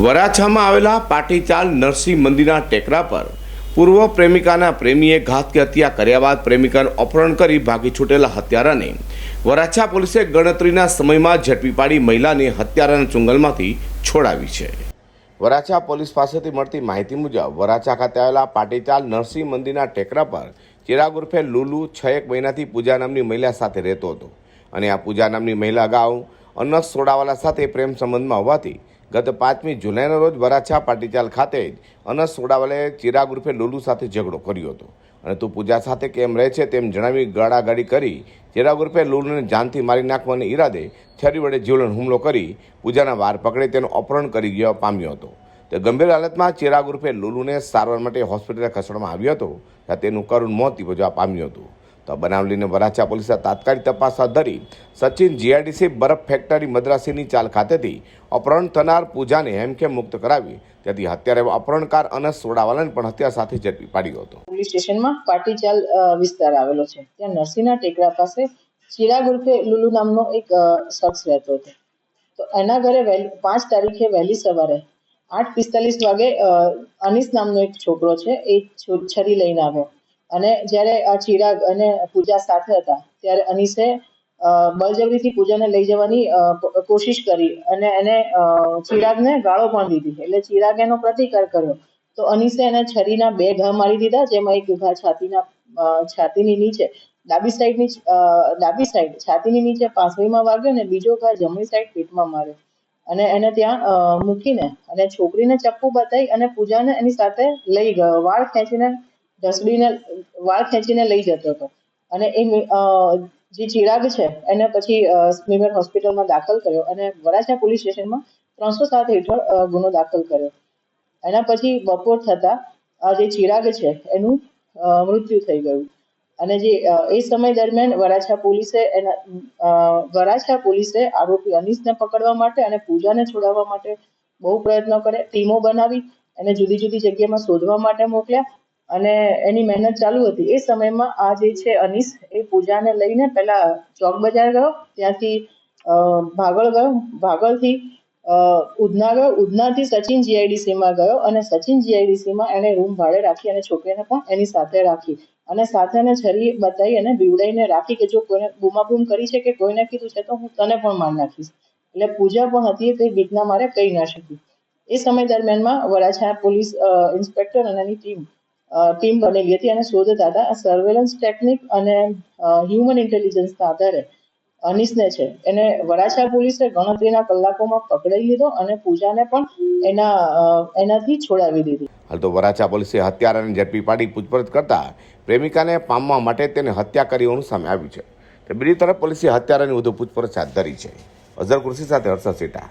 વરાછામાં આવેલા પાટીચાલ નરસિંહ મંદિરના ટેકરા પર પૂર્વ પ્રેમિકાના પ્રેમીએ ઘાતકી હત્યા કર્યા બાદ પ્રેમિકાનું અપહરણ કરી ભાગી છૂટેલા હત્યારાને વરાછા પોલીસે ગણતરીના સમયમાં ઝડપી પાડી મહિલાને હત્યારાના ચુંગલમાંથી છોડાવી છે. વરાછા પોલીસ પાસેથી મળતી માહિતી મુજબ વરાછા ખાતે આવેલા પાટીચાલ નરસિંહ મંદિરના ટેકરા પર ચિરાગ ઉર્ફે લુલુ છ એક મહિનાથી પૂજા નામની મહિલા સાથે રહેતો હતો. અને આ પૂજા નામની મહિલા અગાઉ અનસ સોડાવાલા સાથે પ્રેમ સંબંધમાં હોવાથી ગત પાંચમી જુલાઈના રોજ વરાછા પાટીચાલ ખાતે જ અનસ સોડાવાલે ચિરાગ ઉર્ફે લુલુ સાથે ઝઘડો કર્યો હતો. અને તું પૂજા સાથે કેમ રહે છે તેમ જણાવી ગાળાગાડી કરી ચિરાગ ઉર્ફે લુલુને જાનથી મારી નાખવાને ઈરાદે છરી વડે જીવલણ હુમલો કરી પૂજાના વાર પકડી તેનું અપહરણ કરી ગયો પામ્યો હતો. તે ગંભીર હાલતમાં ચિરાગ ઉર્ફે લુલુને સારવાર માટે હોસ્પિટલે ખસેડવામાં આવ્યો હતો. ત્યાં તેનું કરુણ મોત નિપજવા પામ્યું હતું. તો આ બનાવ લઈને વરાછા પોલીસે તાત્કાલિક તપાસ હાથ ધરી સચિન જીઆઈડીસી બરફ ફેક્ટરી મદ્રાસીની ચાલ ખાતેથી અપહરણ થનાર પૂજાને હેમખેમ મુક્ત કરાવી તેથી હત્યારે અપહરણકાર અનસ સોડાવાલાને પણ હત્યા સાથે ઝડપી પાડ્યો હતો. પોલીસ સ્ટેશનમાં પાટીચાલ વિસ્તાર આવેલો છે. ત્યાં નરસિંહના ટેકરા પાસે ચિરાગ ઉર્ફે લુલુ નામનો એક શખ્સ રહેતો હતો. તો એના ઘરે વહેલી, પાંચ તારીખે વહેલી સવારે આઠ પિસ્તાલીસ વાગે અનિસ નામનો એક છોકરો છે, એ છરી લઈને આવ્યો. અને જ્યારે આ ચિરાગ અને પૂજા સાથે હતા, ત્યારે અનીસે બળજબરીથી પૂજાને લઈ જવાની કોશિશ કરી અને એને ચિરાગને ગાળો પણ દીધી. એટલે ચિરાગે એનો પ્રતિકાર કર્યો. તો અનીસે એને છરીના બે ઘા મારી દીધા, જેમાં એક ઘા છાતીના છાતીની નીચે, ડાબી સાઈડની ડાબી સાઈડ છાતીની નીચે પાંસળીમાં વાગ્યો ને બીજો ઘા જમણી સાઈડ પેટમાં માર્યો. અને એને ત્યાં મૂકીને અને છોકરીને ચપ્પુ બતાવી અને પૂજાને એની સાથે લઈ ગયો. વાળ ખેંચીને ઢસડીને વાળ ખેંચીને લઈ જતો હતો. અને એ જે ચિરાગ છે, એને પછી સ્મીમેર હોસ્પિટલમાં દાખલ કર્યો અને વરાછા પોલીસ સ્ટેશનમાં ત્રણસો સાત હેઠળ ગુનો દાખલ કર્યો. એના પછી બપોર થતા જે ચિરાગ છે, એનું મૃત્યુ થઈ ગયું. અને જે એ સમય દરમિયાન વરાછા પોલીસે એના વરાછા પોલીસે આરોપી અનીસને પકડવા માટે અને પૂજાને છોડાવવા માટે બહુ પ્રયત્નો કરે ટીમો બનાવી એને જુદી જુદી જગ્યામાં શોધવા માટે મોકલ્યા અને એની મહેનત ચાલુ હતી. એ સમયમાં આ જે છે અનીસ, એ પૂજાને લઈને પહેલા ચોક બજાર ગયો. ત્યાંથી ભાગળ ગયો. ભાગળથી ઉધના ગયો. ઉધનાથી સચિન જીઆઈડીસીમાં ગયો અને સચિન જીઆઈડીસીમાં એણે રૂમ ભાડે રાખી અને છોકરીને પણ એની સાથે રાખી. અને સાથે એને છરી બતાવી અને બીવડાઈને રાખી કે જો કોઈને બૂમાબૂમ કરી છે કે કોઈને કીધું છે તો હું તને પણ માર નાખીશ. એટલે પૂજા પણ હતી કઈ રીતના મારે કહી ના શકી એ સમય દરમિયાનમાં વરાછા પોલીસ ઇન્સ્પેક્ટર અને એની ટીમ ટીમ બનેલી હતી અને શોધતા હતા આ સર્વેલન્સ ટેકનિક અને હ્યુમન ઇન્ટેલિજન્સના આધારે અનીસને છે. એને વરાછા પોલીસે ગણતરીના કલાકોમાં પકડાઈ લીધો અને પૂજાને પણ એના એનાથી છોડાવી દીધી. હાલ તો વરાછા પોલીસે હત્યારાને ઝડપી પાડી પૂછપરછ કરતા પ્રેમિકાને પામવા માટે તેને હત્યા કરી હોવાનું સામે આવ્યું છે. બીજી તરફ પોલીસે હત્યારાની વધુ પૂછપરછ હાથ ધરી છે. અઝર કૃષિ સાથે હર્ષદ સેટા.